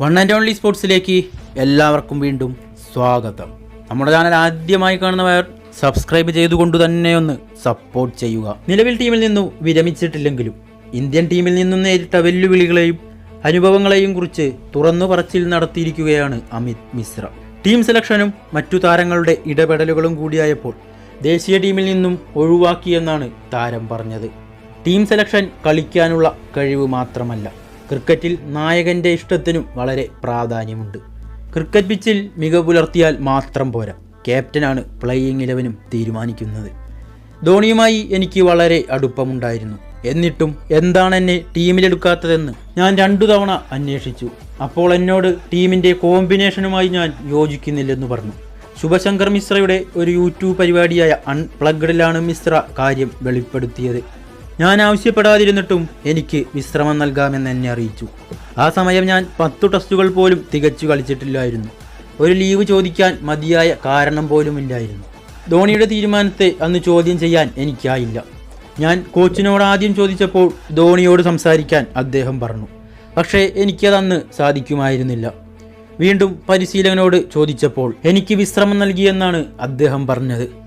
One and only സ്പോർട്സിലേക്ക് എല്ലാവർക്കും വീണ്ടും സ്വാഗതം. നമ്മുടെ ചാനൽ ആദ്യമായി കാണുന്നവർ സബ്സ്ക്രൈബ് ചെയ്തുകൊണ്ട് തന്നെ ഒന്ന് സപ്പോർട്ട് ചെയ്യുക. നിലവിൽ ടീമിൽ നിന്നും വിരമിച്ചിട്ടില്ലെങ്കിലും ഇന്ത്യൻ ടീമിൽ നിന്നും നേരിട്ട വെല്ലുവിളികളെയും അനുഭവങ്ങളെയും കുറിച്ച് തുറന്നു പറച്ചിൽ നടത്തിയിരിക്കുകയാണ് അമിത് മിശ്ര. ടീം സെലക്ഷനും മറ്റു താരങ്ങളുടെ ഇടപെടലുകളും കൂടിയായപ്പോൾ ദേശീയ ടീമിൽ നിന്നും ഒഴിവാക്കിയെന്നാണ് താരം പറഞ്ഞത്. ടീം സെലക്ഷൻ കളിക്കാനുള്ള കഴിവ് മാത്രമല്ല ക്രിക്കറ്റിൽ നായകന്റെ ഇഷ്ടത്തിനും വളരെ പ്രാധാന്യമുണ്ട്. ക്രിക്കറ്റ് പിച്ചിൽ മികവ് പുലർത്തിയാൽ മാത്രം പോരാ. ക്യാപ്റ്റനാണ് പ്ലേയിങ് ഇലവനും തീരുമാനിക്കുന്നത്. ധോണിയുമായി എനിക്ക് വളരെ അടുപ്പമുണ്ടായിരുന്നു. എന്നിട്ടും എന്താണ് എന്നെ ടീമിലെടുക്കാത്തതെന്ന് ഞാൻ രണ്ടു തവണ അന്വേഷിച്ചു. അപ്പോൾ എന്നോട് ടീമിന്റെ കോമ്പിനേഷനുമായി ഞാൻ യോജിക്കുന്നില്ലെന്ന് പറഞ്ഞു. ശുഭശങ്കർ മിശ്രയുടെ ഒരു യൂട്യൂബ് പരിപാടിയായ അൺപ്ലഗ്ഡിലാണ് മിശ്ര കാര്യം വെളിപ്പെടുത്തിയത്. ഞാൻ ആവശ്യപ്പെടാതിരുന്നിട്ടും എനിക്ക് വിശ്രമം നൽകാമെന്ന് എന്നെ അറിയിച്ചു. ആ സമയം ഞാൻ പത്തു ടെസ്റ്റുകൾ പോലും തികച്ചു കളിച്ചിട്ടില്ലായിരുന്നു. ഒരു ലീവ് ചോദിക്കാൻ മതിയായ കാരണം പോലും ഇല്ലായിരുന്നു. ധോണിയുടെ തീരുമാനത്തെ അന്ന് ചോദ്യം ചെയ്യാൻ എനിക്കായില്ല. ഞാൻ കോച്ചിനോട് ആദ്യം ചോദിച്ചപ്പോൾ ധോണിയോട് സംസാരിക്കാൻ അദ്ദേഹം പറഞ്ഞു. പക്ഷേ എനിക്കതന്ന് സാധിക്കുമായിരുന്നില്ല. വീണ്ടും പരിശീലകനോട് ചോദിച്ചപ്പോൾ എനിക്ക് വിശ്രമം നൽകിയെന്നാണ് അദ്ദേഹം പറഞ്ഞത്.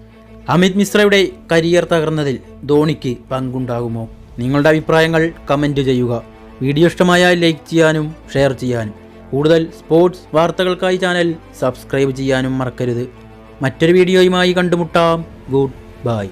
അമിത് മിശ്രയുടെ കരിയർ തകർന്നതിൽ ധോണിക്ക് പങ്കുണ്ടാകുമോ? നിങ്ങളുടെ അഭിപ്രായങ്ങൾ കമന്റ് ചെയ്യുക. വീഡിയോ ഇഷ്ടമായാൽ ലൈക്ക് ചെയ്യാനും ഷെയർ ചെയ്യാനും. കൂടുതൽ സ്പോർട്സ് വാർത്തകൾക്കായി ചാനൽ സബ്സ്ക്രൈബ് ചെയ്യാനും മറക്കരുത്. മറ്റൊരു വീഡിയോയുമായി കണ്ടുമുട്ടാം. Good bye.